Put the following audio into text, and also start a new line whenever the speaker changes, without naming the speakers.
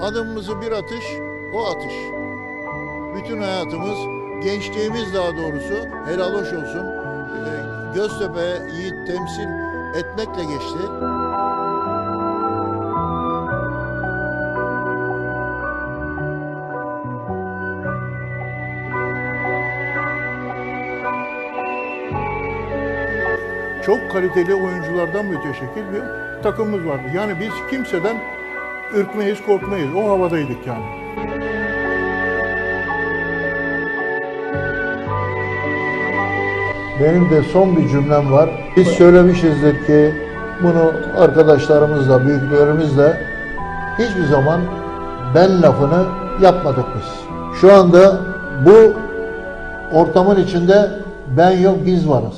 Adımımızı bir atış, o atış. Bütün hayatımız, gençliğimiz daha doğrusu helal hoş olsun. e, Göztepe Yiğit temsil etmekle geçti. Çok kaliteli oyunculardan müteşekkil bir takımımız vardı. Yani biz kimseden ürkmeyiz, korkmayız. O havadaydık yani. Benim de son bir cümlem var. Biz söylemişizdir ki bunu arkadaşlarımızla, büyüklerimizle hiçbir zaman ben lafını yapmadık biz. Şu anda bu ortamın içinde ben yok biz varız.